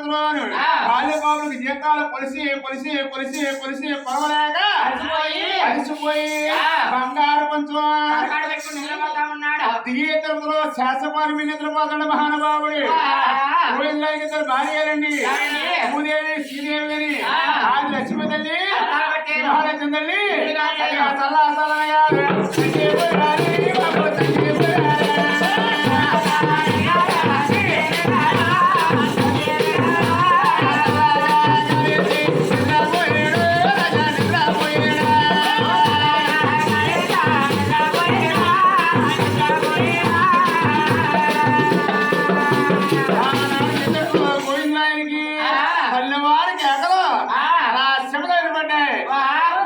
ఉన్నావు బాల్యబాబులకు జీతాలు కొలిసి కొలిసి కొలిసి కొలిసి పొరవలేక అలసిపోయి. బంగారు పంచం దిగే తిరుపతిలో శాసపాలు మీ నిద్రపోతాడు మహానుభావుడు. గోవిందరాజు ఇద్దరు భార్యలండి. భూదేవి శ్రీదేవి అని ఆది లక్ష్మి తల్లి చల్లా చల్లగా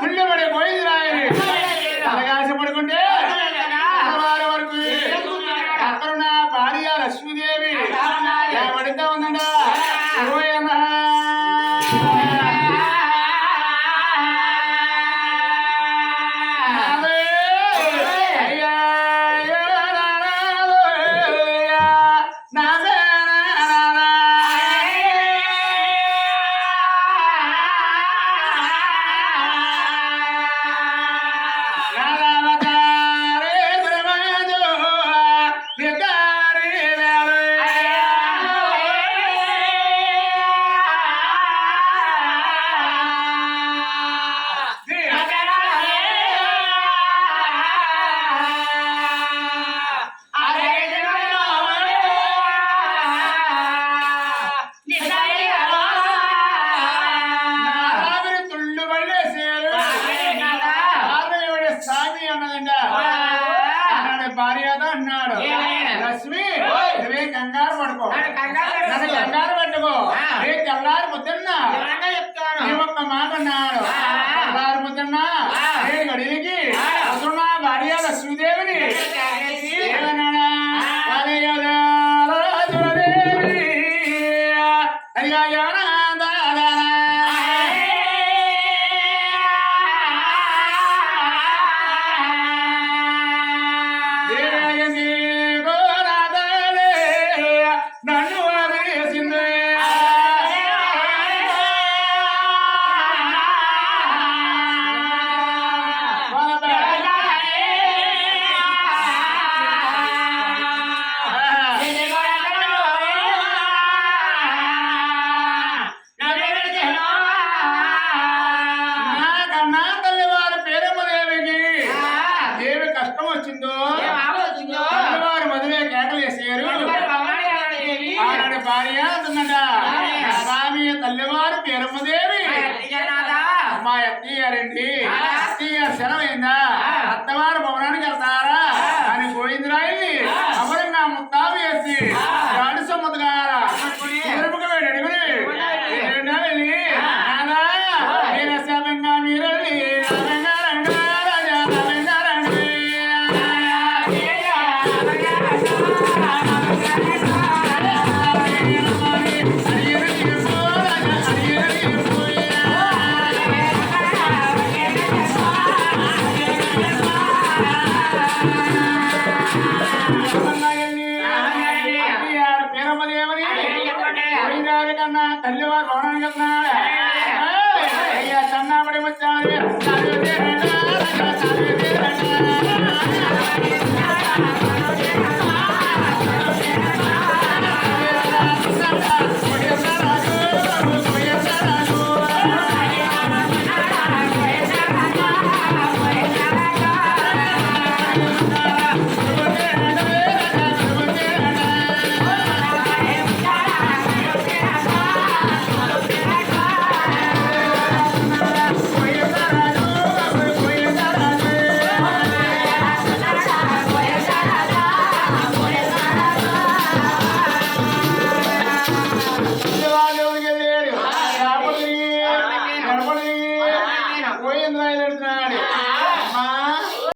పుణ్యపడే గోవిందరాయని అలాగాసి పడుకుంటే తెల్లవారు వరకు. అక్కడున్న భార్య లక్ష్మీదేవి. పడుతూ ఉందంట yeah. భార్య అన్నట స్వామి తల్లివారు పేరమ్మదేవి మా అత్తయ్యారండి అత్తయ్య శరమైందా అత్తవారు భవనానికి వెళ్తారా? అని గోవిందరాయల్ని అమరంగా ముత్తాబు చేసి రాడు సొమ్ముగా ஐயா சன்னா மடமச்சாரு